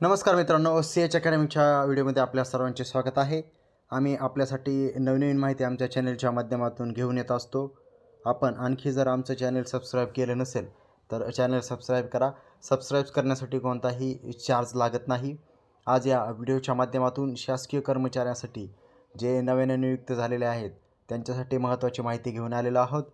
नमस्कार मित्रांनो C H अकॅडमीच्या व्हिडिओमध्ये आपल्या सर्वांचे स्वागत आहे. आम्ही आपल्यासाठी नवनवीन माहिती आमच्या चॅनलच्या माध्यमातून घेऊन येत असतो. आपण आणखी जर आमचं चॅनल सबस्क्राईब केलं नसेल तर चॅनल सबस्क्राईब करा. सबस्क्राईब करण्यासाठी कोणताही चार्ज लागत नाही. आज या व्हिडिओच्या माध्यमातून शासकीय कर्मचाऱ्यांसाठी जे नव्याने नियुक्त झालेले आहेत त्यांच्यासाठी महत्त्वाची माहिती घेऊन आलेलो आहोत.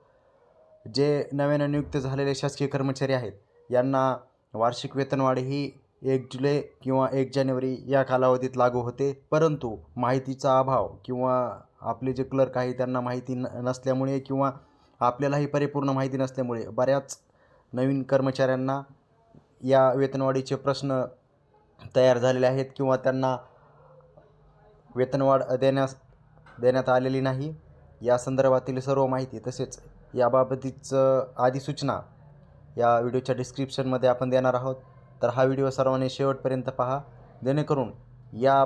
जे नव्याने नियुक्त झालेले शासकीय कर्मचारी आहेत यांना वार्षिक वेतनवाढ ही एक जुलै किंवा एक जानेवारी या कालावधीत लागू होते. परंतु माहितीचा अभाव किंवा आपले जे क्लर्क आहे त्यांना माहिती न नसल्यामुळे किंवा आपल्यालाही परिपूर्ण माहिती नसल्यामुळे बऱ्याच नवीन कर्मचाऱ्यांना या वेतनवाढीचे प्रश्न तयार झालेले आहेत किंवा त्यांना वेतनवाढ देण्यास देण्यात आलेली नाही. या संदर्भातील सर्व माहिती तसेच याबाबतीचं अधिसूचना या व्हिडिओच्या डिस्क्रिप्शनमध्ये आपण देणार आहोत. तर हा व्हिडिओ सर्वांनी शेवटपर्यंत पहा. जेणेकरून या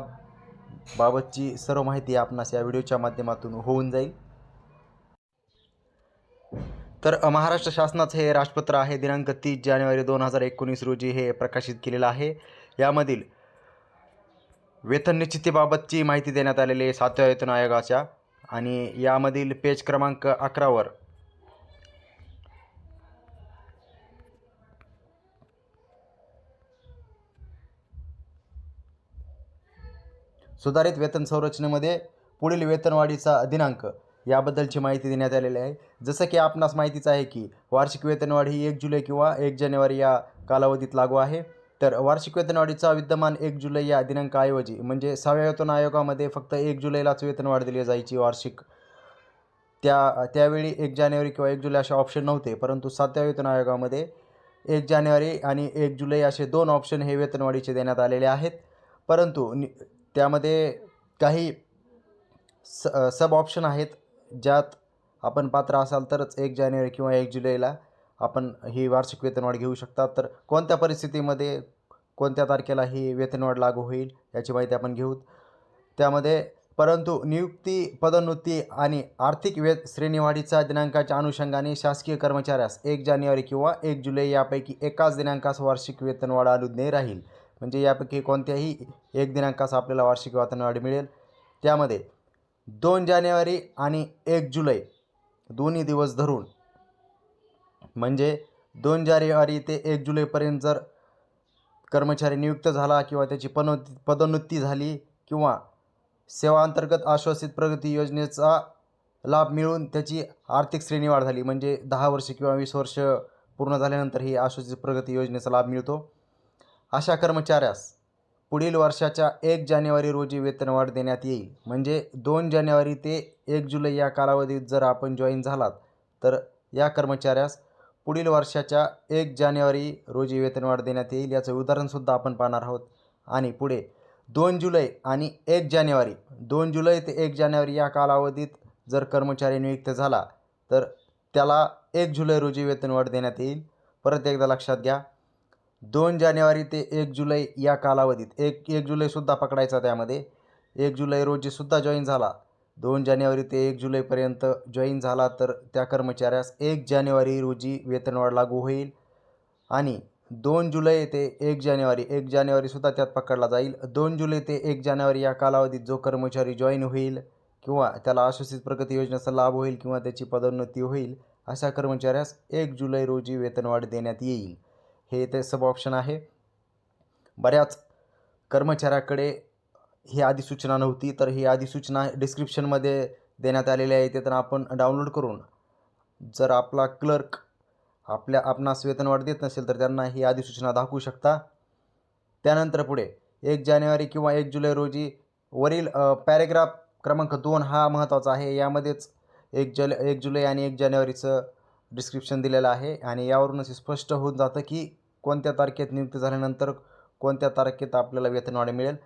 बाबतची सर्व माहिती आपणास या व्हिडिओच्या माध्यमातून होऊन जाईल. तर महाराष्ट्र शासनाचं हे राजपत्र आहे दिनांक तीस जानेवारी दोन हजार एकोणीस रोजी हे प्रकाशित केलेलं आहे. यामधील वेतन निश्चितीबाबतची माहिती देण्यात आलेली आहे सातव्या वेतन आयोगाच्या आणि यामधील पेज क्रमांक अकरावर सुधारित वेतन संरचनेमध्ये पुढील वेतनवाढीचा दिनांक याबद्दलची माहिती देण्यात आलेली आहे. जसं की आपणास माहितीच आहे की वार्षिक वेतनवाढ ही एक जुलै किंवा एक जानेवारी या कालावधीत लागू आहे. तर वार्षिक वेतनवाढीचा विद्यमान एक जुलै या दिनांकाऐवजी म्हणजे सहाव्या वेतन आयोगामध्ये फक्त एक जुलैलाच वेतनवाढ दिली जायची वार्षिक. त्या त्यावेळी एक जानेवारी किंवा एक जुलै असे ऑप्शन नव्हते परंतु सातव्या वेतन आयोगामध्ये एक जानेवारी आणि एक जुलै असे दोन ऑप्शन हे वेतनवाढीचे देण्यात आलेले आहेत. परंतु नि त्यामध्ये काही स सब ऑप्शन आहेत ज्यात आपण पात्र असाल तरच एक जानेवारी किंवा एक जुलैला आपण ही वार्षिक वेतनवाढ घेऊ शकता. तर कोणत्या परिस्थितीमध्ये कोणत्या तारखेला ही वेतनवाढ लागू होईल याची माहिती आपण घेऊ. त्यामध्ये परंतु नियुक्ती पदोन्नती आणि आर्थिक वे श्रेणीवाढीच्या दिनांकाच्या अनुषंगाने शासकीय कर्मचाऱ्यास एक जानेवारी किंवा एक जुलै यापैकी एकाच दिनांकास वार्षिक वेतनवाढ अनुज्ञेय राहील. म्हणजे यापैकी कोणत्याही एक दिनांकास आपल्याला वार्षिक वेतनवाढ मिळेल. त्यामध्ये दोन जानेवारी आणि एक जुलै दोन्ही दिवस धरून म्हणजे दोन जानेवारी ते एक जुलैपर्यंत जर कर्मचारी नियुक्त झाला किंवा त्याची पनोत्ती पदोन्नती झाली किंवा सेवांतर्गत आश्वासित प्रगती योजनेचा लाभ मिळून त्याची आर्थिक श्रेणीवाढ झाली म्हणजे दहा वर्ष किंवा वीस वर्ष पूर्ण झाल्यानंतर ही आश्वासित प्रगती योजनेचा लाभ मिळतो. अशा कर्मचाऱ्यास पुढील वर्षाच्या एक जानेवारी रोजी वेतनवाढ देण्यात येईल. म्हणजे दोन जानेवारी ते एक जुलै या कालावधीत जर आपण जॉईन झालात तर या कर्मचाऱ्यास पुढील वर्षाच्या एक जानेवारी रोजी वेतनवाढ देण्यात येईल. याचं उदाहरणसुद्धा आपण पाहणार आहोत. आणि पुढे दोन जुलै आणि एक जानेवारी दोन जुलै ते एक जानेवारी या कालावधीत जर कर्मचारी नियुक्त झाला तर त्याला एक जुलै रोजी वेतनवाढ देण्यात येईल. परत एकदा लक्षात घ्या दोन जानेवारी ते एक जुलै या कालावधीत. एक एक जुलैसुद्धा पकडायचा त्यामध्ये. एक जुलै रोजीसुद्धा जॉईन झाला. दोन जानेवारी ते एक जुलैपर्यंत जॉईन झाला तर त्या कर्मचाऱ्यास एक जानेवारी रोजी वेतनवाढ लागू होईल आणि दोन जुलै ते एक जानेवारी एक जानेवारीसुद्धा त्यात पकडला जाईल. दोन जुलै ते एक जानेवारी या कालावधीत जो कर्मचारी जॉईन होईल किंवा त्याला आश्वासित प्रगती योजनेचा लाभ होईल किंवा त्याची पदोन्नती होईल अशा कर्मचाऱ्यास एक जुलै रोजी वेतनवाढ देण्यात येईल. हे ते सब ऑप्शन आहे. बऱ्याच कर्मचाऱ्याकडे ही अधिसूचना नव्हती तर ही अधिसूचना डिस्क्रिप्शनमध्ये देण्यात आलेली आहे ते तर आपण डाउनलोड करून जर आपला क्लर्क आपल्या आपणास वेतनवाढ देत नसेल तर त्यांना ही अधिसूचना दाखवू शकता. त्यानंतर पुढे एक जानेवारी किंवा एक जुलै रोजी वरील पॅरेग्राफ क्रमांक दोन हा महत्त्वाचा आहे. यामध्येच एक जल एक जुलै आणि एक जानेवारीचं डिस्क्रिप्शन दिलेलं आहे आणि यावरूनच असे स्पष्ट होऊन जातं की कोणत्या तारखेत नियुक्त झाल्यानंतर कोणत्या तारखेत आपल्याला वेतनवाढ मिळेल?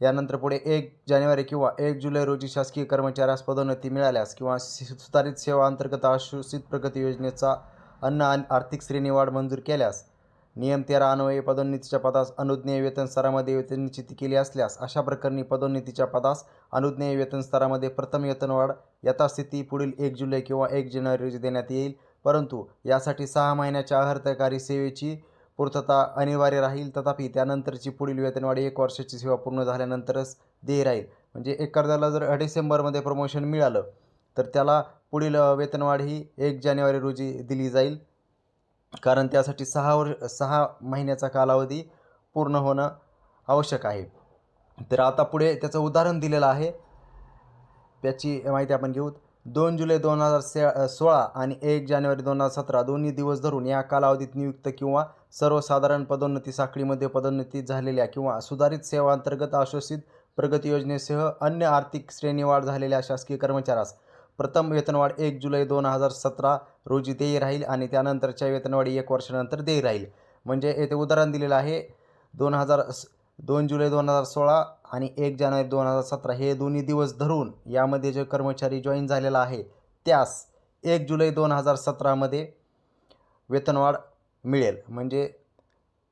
यानंतर पुढे एक जानेवारी किंवा एक जुलै रोजी शासकीय कर्मचाऱ्यास पदोन्नती मिळाल्यास किंवा सुधारित सेवा अंतर्गत आश्वासित प्रगती योजनेचा अन्न आणि आर्थिक श्रेणीवाढ मंजूर केल्यास नियम तेरा अन्वये पदोन्नतीच्या पदास अनुज्ञेय वेतन स्तरामध्ये वेतन निश्चिती केली असल्यास अशा प्रकरणी पदोन्नतीच्या पदास अनुज्ञेय वेतन स्तरामध्ये प्रथम वेतनवाढ यथास्थिती पुढील एक जुलै किंवा एक जानेवारी रोजी देण्यात येईल. परंतु यासाठी सहा महिन्याच्या अहर्तकारी सेवेची पूर्तता अनिवार्य राहील. तथापि त्यानंतरची पुढील वेतनवाढ एक वर्षाची सेवा पूर्ण झाल्यानंतरच देय राहील. म्हणजे एखाद्याला जर डिसेंबरमध्ये प्रमोशन मिळालं तर त्याला पुढील वेतनवाढ ही एक जानेवारी रोजी दिली जाईल. कारण त्यासाठी सहा वर सहा महिन्याचा कालावधी पूर्ण होणं आवश्यक आहे. तर आता पुढे त्याचं उदाहरण दिलेलं आहे. त्याची माहिती आपण घेऊ दोन जुलै दोन हजार से सोळा आणि एक जानेवारी दोन हजार सतरा दोन्ही दिवस धरून या कालावधीत नियुक्त किंवा सर्वसाधारण पदोन्नती साखळीमध्ये पदोन्नती झालेल्या किंवा सुधारित सेवांतर्गत आश्वासित प्रगती योजनेसह अन्य आर्थिक श्रेणीवाढ झालेल्या शासकीय कर्मचाऱ्यास प्रथम वेतनवाढ एक जुलै दोन हजार सतरा रोजी देय राहील आणि त्यानंतरच्या वेतनवाढी एक वर्षानंतर देय राहील. म्हणजे येथे उदाहरण दिलेलं आहे दोन हजार स दोन जुलै दोन हजार सोळा आणि एक जानेवारी दोन हजार सतरा हे दोन्ही दिवस धरून यामध्ये जे कर्मचारी जॉईन झालेला आहे त्यास एक जुलै दोन हजार सतरामध्ये वेतनवाढ मिळेल. म्हणजे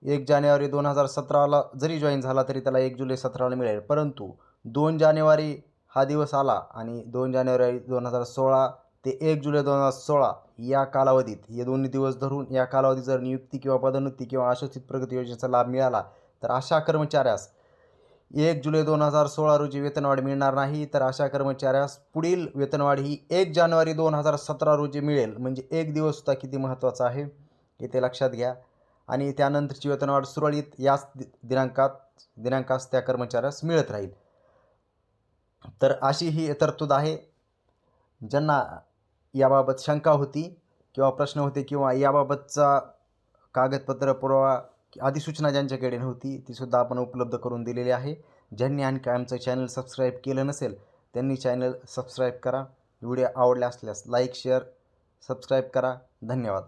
एक जानेवारी दोन हजार सतराला जरी जॉईन झाला तरी त्याला एक जुलै सतराला मिळेल. परंतु दोन जानेवारी हा दिवस आला आणि दोन जानेवारी दोन हजार सोळा ते एक जुलै दोन हजार सोळा या कालावधीत हे दोन्ही दिवस धरून या कालावधीत जर नियुक्ती किंवा पदोन्नती किंवा आश्वासित प्रगती योजनेचा लाभ मिळाला तर अशा कर्मचाऱ्यास एक जुलै दोन हजार सोळा रोजी वेतनवाढ मिळणार नाही. तर अशा कर्मचाऱ्यास पुढील वेतनवाढ ही एक जानेवारी दोन हजार सतरा रोजी मिळेल. म्हणजे एक दिवस सुद्धा किती महत्त्वाचा आहे इथे लक्षात घ्या. आणि त्यानंतरची वेतनवाढ सुरळीत याच दि दिनांकात दिनांकास त्या कर्मचाऱ्यास मिळत राहील. तर अशी ही तरतूद आहे. ज्यांना याबाबत शंका होती किंवा प्रश्न होते किंवा याबाबतचा कागदपत्र पुरावा अधिसूचना ज्यांच्याकडे नव्हती तीसुद्धा आपण उपलब्ध करून दिलेली आहे. ज्यांनी आणखी आमचं चॅनल सबस्क्राईब केलं नसेल त्यांनी चॅनल सबस्क्राईब करा. व्हिडिओ आवडले असल्यास लाईक शेअर सबस्क्राईब करा. धन्यवाद.